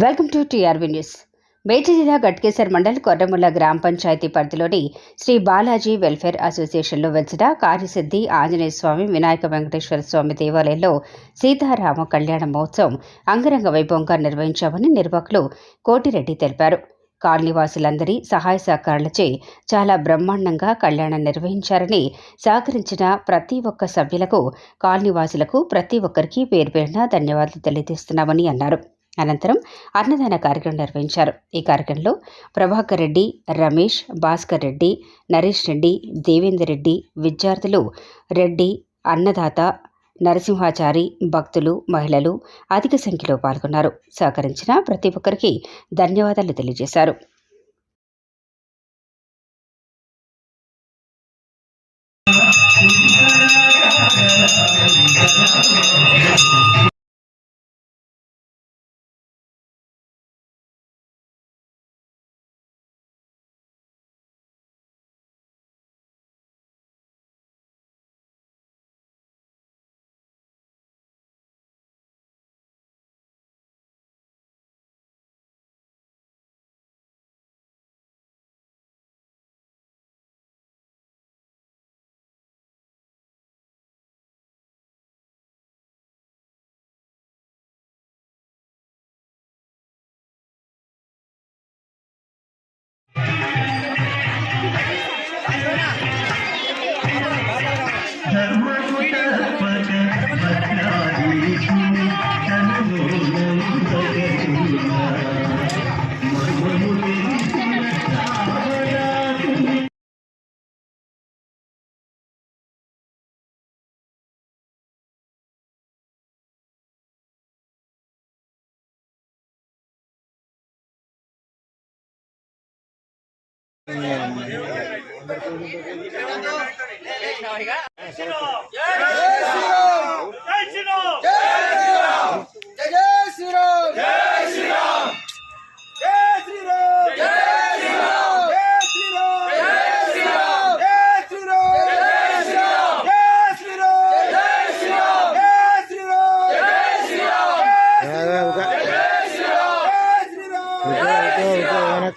Welcome to TRV news. Medchal జిల్లా గట్కేసర్ మండల్ కొర్రముల గ్రామ పంచాయతీ పరిధిలోని శ్రీ బాలాజీ వెల్ఫేర్ అసోసియేషన్లో వెలిసిన కార్యసిద్ధి ఆంజనేయ స్వామి వినాయక వెంకటేశ్వర స్వామి దేవాలయంలో సీతారామ కళ్యాణ మహోత్సవం అంగరంగ వైభవంగా నిర్వహించామని నిర్వాహకులు కోటిరెడ్డి తెలిపారు. కాలనీవాసులందరి సహాయ సహకారాలచే చాలా బ్రహ్మాండంగా కళ్యాణం నిర్వహించారని సహకరించిన ప్రతి ఒక్క సభ్యులకు కాలనీవాసులకు ప్రతి ఒక్కరికి పేరుపేరున ధన్యవాదాలు తెలియజేస్తున్నామని అన్నారు. అనంతరం అన్నదాన కార్యక్రమం నిర్వహించారు. ఈ కార్యక్రమంలో ప్రభాకర్ రెడ్డి రమేష్ భాస్కర్ రెడ్డి నరేష్ రెడ్డి దేవేందర్ రెడ్డి విద్యార్థులు రెడ్డి అన్నదాత నరసింహాచారి భక్తులు మహిళలు అధిక సంఖ్యలో పాల్గొన్నారు. సహకరించిన ప్రతి ఒక్కరికి ధన్యవాదాలు తెలియజేశారు.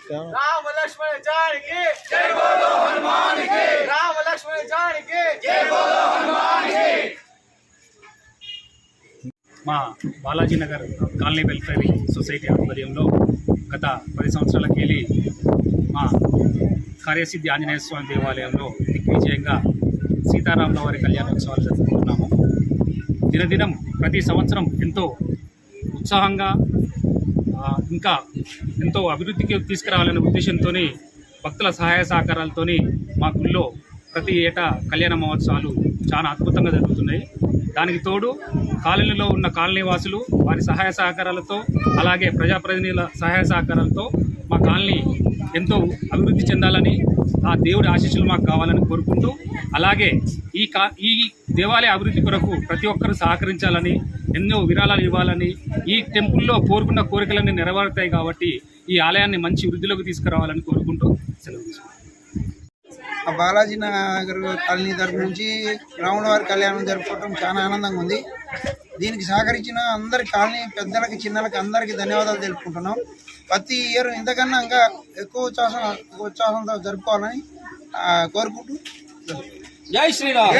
Então, లక్ష్మణ జానకి జై బోలో హనుమాన్కి మా Balaji Nagar colony welfare society ఆధ్వర్యంలో గత పది సంవత్సరాలకి వెళ్ళి మా కార్యసిద్ధి ఆంజనేయ స్వామి దేవాలయంలో దిగ్విజయంగా సీతారాముల వారి కళ్యాణోత్సవాలు జరుపుకుంటున్నాము. దినదినం ప్రతి సంవత్సరం ఎంతో ఉత్సాహంగా ఇంకా ఎంతో అభివృద్ధికి తీసుకురావాలనే ఉద్దేశంతో భక్తుల సహాయ సహకారాలతో మా గుళ్ళో ప్రతి ఏటా కళ్యాణ మహోత్సవాలు చాలా అద్భుతంగా జరుగుతున్నాయి. దానికి తోడు కాలనీలో ఉన్న కాలనీ వాసులు వారి సహాయ సహకారాలతో అలాగే ప్రజాప్రతినిధుల సహాయ సహకారాలతో మా కాలనీ ఎంతో అభివృద్ధి చెందాలని ఆ దేవుడి ఆశీస్సులు మాకు కావాలని కోరుకుంటూ అలాగే ఈ కా ఈ దేవాలయ అభివృద్ధి కొరకు ప్రతి ఒక్కరూ సహకరించాలని ఎన్నో విరాళాలు ఇవ్వాలని ఈ టెంపుల్లో కోరుకున్న కోరికలన్నీ నెరవేరుతాయి కాబట్టి ఈ ఆలయాన్ని మంచి వృద్ధిలోకి తీసుకురావాలని కోరుకుంటూ సెలవు తీసుకుంటాం ఆ బాలాజీ నగర్ కాలనీ తరపు నుంచి రాముల వారి కళ్యాణం జరుపుకోవటం చాలా ఆనందంగా ఉంది. దీనికి సహకరించిన అందరి కాలనీ పెద్దలకి చిన్నలకి అందరికీ ధన్యవాదాలు తెలుపుకుంటున్నాం. ప్రతి ఇయర్ ఇంతకన్నా ఇంకా ఎక్కువ ఉత్సాహం ఉత్సాహంతో జరుపుకోవాలని కోరుకుంటూ జై శ్రీరామ్.